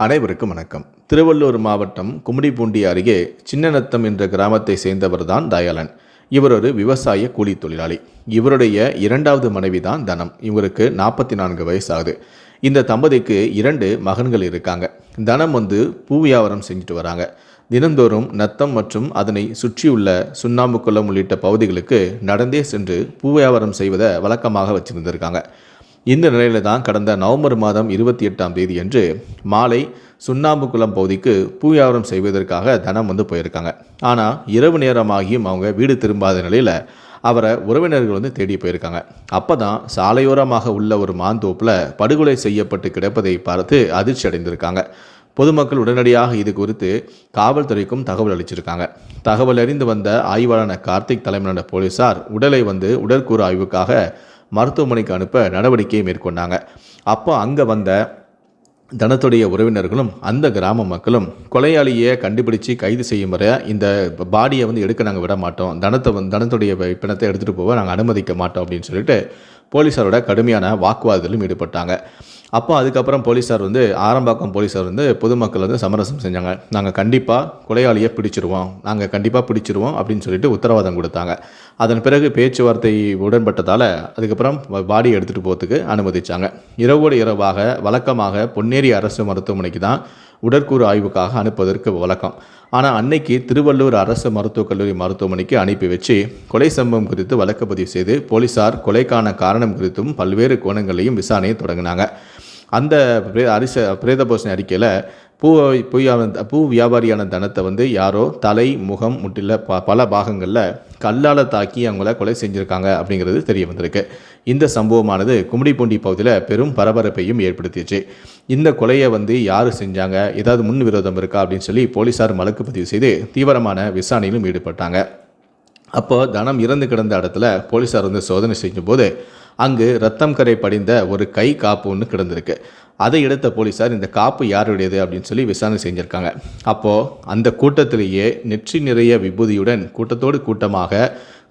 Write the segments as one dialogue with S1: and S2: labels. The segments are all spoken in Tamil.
S1: அனைவருக்கும் வணக்கம். திருவள்ளூர் மாவட்டம் கும்மிடிப்பூண்டி அருகே சின்னநத்தம் என்ற கிராமத்தை சேர்ந்தவர்தான் தயாளன். இவர் ஒரு விவசாய கூலி தொழிலாளி. இவருடைய இரண்டாவது மனைவி தான் தனம். இவருக்கு நாற்பத்தி நான்கு வயசு ஆகுது இந்த தம்பதிக்கு இரண்டு மகன்கள் இருக்காங்க. தனம் வந்து பூ வியாபாரம் செஞ்சுட்டு வராங்க. தினந்தோறும் நத்தம் மற்றும் அதனை சுற்றியுள்ள சுண்ணாம்பு குளம் உள்ளிட்ட பகுதிகளுக்கு நடந்தே சென்று பூ வியாபாரம் செய்வதை வழக்கமாக வச்சிருந்திருக்காங்க. இந்த நிலையில தான் கடந்த நவம்பர் மாதம் இருபத்தி எட்டாம் தேதி அன்று மாலை சுண்ணாம்புக்குளம் பகுதிக்கு பூ செய்வதற்காக தனம் வந்து போயிருக்காங்க. ஆனால் இரவு நேரமாகியும் அவங்க வீடு திரும்பாத நிலையில் அவரை உறவினர்கள் வந்து தேடி போயிருக்காங்க. அப்போ தான் சாலையோரமாக உள்ள ஒரு மாந்தோப்பில் படுகொலை செய்யப்பட்டு கிடப்பதை பார்த்து அதிர்ச்சி அடைந்திருக்காங்க. பொதுமக்கள் உடனடியாக இது குறித்து காவல்துறைக்கும் தகவல் அளிச்சிருக்காங்க. தகவல் அறிந்து வந்த ஆய்வாளரான கார்த்திக் தலைமையிலான போலீசார் உடலை வந்து உடற்கூறு ஆய்வுக்காக மருத்துவமனைக்கு அனுப்ப நடவடிக்கையை மேற்கொண்டாங்க. அப்போ அங்கே வந்த தனத்துடைய உறவினர்களும் அந்த கிராம மக்களும் கொலையாளியை கண்டுபிடிச்சு கைது செய்யும் வரை இந்த பாடியை வந்து எடுக்க நாங்கள் விட மாட்டோம். தனத்தை வந்து தனத்துடைய பிணத்தை எடுத்துகிட்டு போக நாங்கள் அனுமதிக்க மாட்டோம் அப்படின்னு சொல்லிட்டு போலீஸாரோட கடுமையான வாக்குவாதத்திலும் ஈடுபட்டாங்க. அப்போ அதுக்கப்புறம் போலீஸார் வந்து ஆரம்பாக்கம் போலீஸார் வந்து பொதுமக்கள் வந்து சமரசம் செஞ்சாங்க. நாங்கள் கண்டிப்பாக கொலையாளியை பிடிச்சிருவோம். நாங்கள் கண்டிப்பாக பிடிச்சிருவோம் அப்படின்னு சொல்லிட்டு உத்தரவாதம் கொடுத்தாங்க. அதன் பிறகு பேச்சுவார்த்தை உடன்பட்டதால் அதுக்கப்புறம் பாடி எடுத்துகிட்டு போகிறதுக்கு அனுமதித்தாங்க இரவோடு இரவாக வழக்கமாக பொன்னேரி அரசு மருத்துவமனைக்கு தான் உடற்கூறு ஆய்வுக்காக அனுப்புவதற்கு வழக்கம். ஆனால் அன்னைக்கு திருவள்ளூர் அரசு மருத்துவக் கல்லூரி மருத்துவமனைக்கு அனுப்பி வச்சு கொலை சம்பவம் குறித்து வழக்கு பதிவு செய்து போலீசார் கொலைக்கான காரணம் குறித்தும் பல்வேறு கோணங்களையும் விசாரணையை தொடங்கினாங்க. அந்த அரிச பிரேத போஷணி அறிக்கையில் பூ பூ பூ வியாபாரியான தனத்தை வந்து யாரோ தலை முகம் முட்டில ப பல பாகங்களில் கல்லால் தாக்கி அவங்கள கொலை செஞ்சுருக்காங்க அப்படிங்கிறது தெரிய வந்திருக்கு. இந்த சம்பவமானது கும்மிடிப்பூண்டி பகுதியில் பெரும் பரபரப்பையும் ஏற்படுத்திச்சு. இந்த கொலையை வந்து யார் செஞ்சாங்க? ஏதாவது முன் விரோதம் இருக்கா? அப்படின்னு சொல்லி போலீஸார் வழக்கு பதிவு செய்து தீவிரமான விசாரணையிலும் ஈடுபட்டாங்க. அப்போ தனம் இறந்து கிடந்த இடத்துல போலீஸார் வந்து சோதனை செய்யும்போது அங்கு ரத்தம் கரை படிந்த ஒரு கை காப்பு ஒன்று கிடந்திருக்கு. அதை எடுத்த போலீஸார் இந்த காப்பு யாருடையது? அப்படின்னு சொல்லி விசாரணை செஞ்சுருக்காங்க. அப்போது அந்த கூட்டத்திலேயே நெற்றி நிறைய விபூதியுடன் கூட்டத்தோடு கூட்டமாக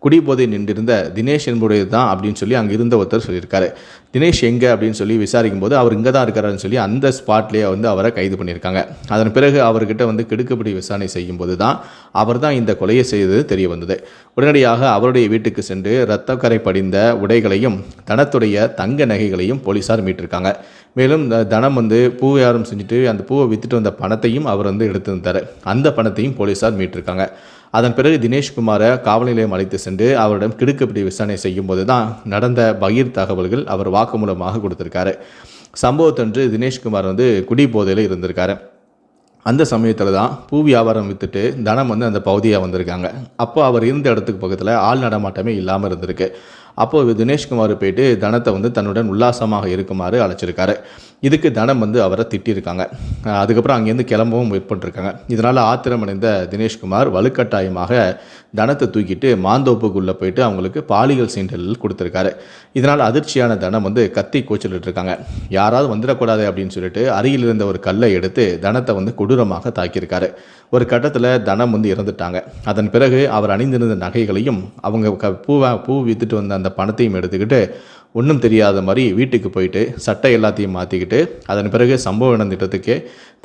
S1: குடிபோதை நின்றிருந்த தினேஷ் என்புடையது தான் அப்படின்னு சொல்லி அங்கே இருந்த ஒருத்தர் சொல்லியிருக்காரு. தினேஷ் எங்கே அப்படின்னு சொல்லி விசாரிக்கும் போது அவர் இங்கே தான் இருக்காருன்னு சொல்லி அந்த ஸ்பாட்லேயே வந்து அவரை கைது பண்ணியிருக்காங்க. அதன் பிறகு அவர்கிட்ட வந்து கெடுக்கப்படி விசாரணை செய்யும் போது தான் அவர் தான் இந்த கொலையை செய்தது தெரிய வந்தது உடனடியாக அவருடைய வீட்டுக்கு சென்று இரத்தக்கரை படிந்த உடைகளையும் தனத்துடைய தங்க நகைகளையும் போலீஸார் மீட்டிருக்காங்க. மேலும் தனம் வந்து பூ யாரும் செஞ்சுட்டு அந்த பூவை விற்றுட்டு வந்த பணத்தையும் அவர் வந்து எடுத்து எடுத்திருந்தார். அந்த பணத்தையும் போலீஸார் மீட்டிருக்காங்க. அதன் பிறகு தினேஷ்குமாரை காவல் நிலையம் அழைத்து சென்று அவரிடம் கிடுக்குப்பிடி விசாரணை செய்யும் போது தான் நடந்த பகிர் தகவல்கள் அவர் வாக்குமூலமாக கொடுத்துருக்காரு. சம்பவத்தன்று தினேஷ்குமார் வந்து குடி போதையில் இருந்திருக்காரு. அந்த சமயத்தில் தான் பூ வியாபாரம் விற்றுட்டு தனம் வந்து அந்த பகுதியாக வந்திருக்காங்க. அப்போ அவர் இருந்த இடத்துக்கு பக்கத்தில் ஆள் நடமாட்டமே இல்லாமல் இருந்திருக்கு. அப்போது தினேஷ்குமார் போயிட்டு தனத்தை வந்து தன்னுடன் உல்லாசமாக இருக்குமாறு அழைச்சிருக்காரு. இதுக்கு தனம் வந்து அவரை திட்டியிருக்காங்க அதுக்கப்புறம் அங்கேருந்து கிளம்பவும் முற்பட்டிருக்காங்க இதனால் ஆத்திரமடைந்த தினேஷ்குமார் வலுக்கட்டாயமாக தனத்தை தூக்கிட்டு மாந்தோப்புக்குள்ளே போயிட்டு அவங்களுக்கு பாலியல் சீண்டல் கொடுத்துருக்காரு. இதனால் அதிர்ச்சியான தனம் வந்து கத்தி கூச்சலிட்டு இருக்காங்க யாராவது வந்துடக்கூடாது அப்படின்னு சொல்லிட்டு அருகில் இருந்த ஒரு கல்லை எடுத்து தனத்தை வந்து கொடூரமாக தாக்கியிருக்காரு. ஒரு கட்டத்தில் தனம் வந்து இறந்துட்டாங்க. அதன் பிறகு அவர் அணிந்திருந்த நகைகளையும் அவங்க க பூவை பூ வித்துட்டு வந்த அந்த பணத்தையும் எடுத்துக்கிட்டு ஒன்றும் தெரியாத மாதிரி வீட்டுக்கு போயிட்டு சட்டை எல்லாத்தையும் மாற்றிக்கிட்டு அதன் பிறகு சம்பவம் நடந்துட்டதுக்கே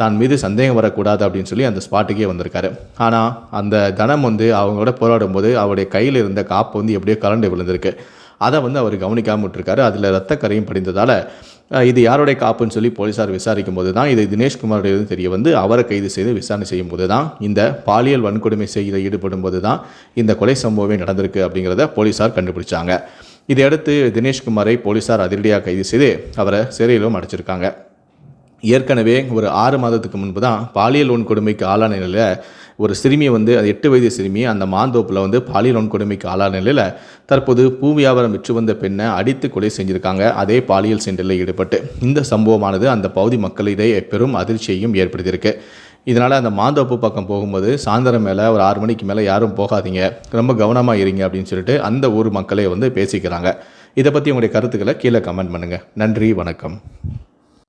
S1: தான் மீது சந்தேகம் வரக்கூடாது அப்படின்னு சொல்லி அந்த ஸ்பாட்டுக்கே வந்திருக்காரு. ஆனால் அந்த தனம் வந்து அவங்களோட போராடும் போது அவருடைய கையில் இருந்த காப்பு வந்து எப்படியோ கலண்டு விழுந்திருக்கு. அதை வந்து அவர் கவனிக்காமல் விட்டுருக்காரு. அதில் ரத்தக்கரையும் படிந்ததால் இது யாருடைய காப்புன்னு சொல்லி போலீஸார் விசாரிக்கும் போது தான் இது தினேஷ்குமாருடைய தெரிய வந்து அவரை கைது செய்து விசாரணை செய்யும் போது தான் இந்த பாலியல் வன்கொடுமை செய்ய ஈடுபடும் போது தான் இந்த கொலை சம்பவமே நடந்திருக்கு அப்படிங்கிறத போலீஸார் கண்டுபிடிச்சாங்க. இதையடுத்து தினேஷ்குமாரை போலீஸார் அதிரடியாக கைது செய்து அவரை சிறையிலும் அடைச்சிருக்காங்க. ஏற்கனவே ஒரு ஆறு மாதத்துக்கு முன்பு தான் பாலியல் கொடுமைக்கு ஆளான நிலையில் ஒரு சிறுமியை வந்து அது எட்டு வயது சிறுமி அந்த மாந்தோப்பில் வந்து பாலியல் கொடுமைக்கு ஆளான நிலையில் தற்போது பூ வியாபாரம் விற்று வந்த பெண்ணை அடித்து கொலை செஞ்சுருக்காங்க. அதே பாலியல் சென்றில் ஈடுபட்டு இந்த சம்பவமானது அந்த பகுதி மக்களிடையே பெரும் அதிர்ச்சியையும் ஏற்படுத்தியிருக்கு. இதனால் அந்த மாந்தோப்பு பக்கம் போகும்போது சாயந்தரம் மேலே ஒரு ஆறு மணிக்கு மேலே யாரும் போகாதீங்க. ரொம்ப கவனமாக இருங்க அப்படின்னு சொல்லிட்டு அந்த ஊர் மக்களே வந்து பேசிக்கிறாங்க. இதை பற்றி உங்களுடைய கருத்துக்களை கீழே கமெண்ட் பண்ணுங்கள் நன்றி வணக்கம்.